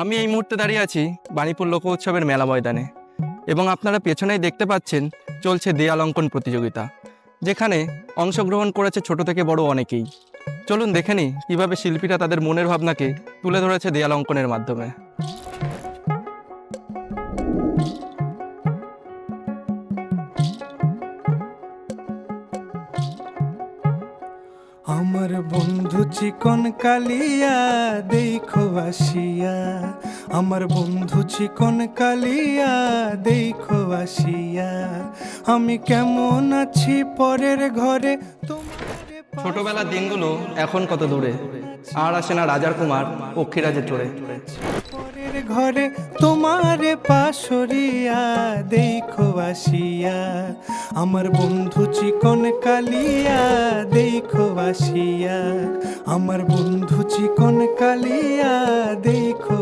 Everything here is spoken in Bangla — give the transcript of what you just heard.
আমি এই মুহূর্তে দাঁড়িয়ে আছি বাণীপুর লোক উৎসবের মেলা ময়দানে এবং আপনারা পেছনেই দেখতে পাচ্ছেন চলছে দেয়াল অঙ্কন প্রতিযোগিতা, যেখানে অংশগ্রহণ করেছে ছোট থেকে বড় অনেকেই। চলুন দেখে নিই কীভাবে শিল্পীরা তাদের মনের ভাবনাকে তুলে ধরেছে দেয়াল অঙ্কনের মাধ্যমে। আমার বন্ধু চিকন কালিয়া দেখো আসিয়া। আমার বন্ধু চিকন কালিয়া দেখো আসিয়া। আমি কেমন আছি পরের ঘরে? তোমার ছোটবেলার দিনগুলো এখন কত দূরে? আর আসে না রাজার কুমার পক্ষীরাজে চড়ে ঘরে তোমার পাশরিয়া দেখো আসিয়া। আমার বন্ধু চিকন কালিয়া দেখো আসিয়া। আমার বন্ধু চিকন কালিয়া দেখো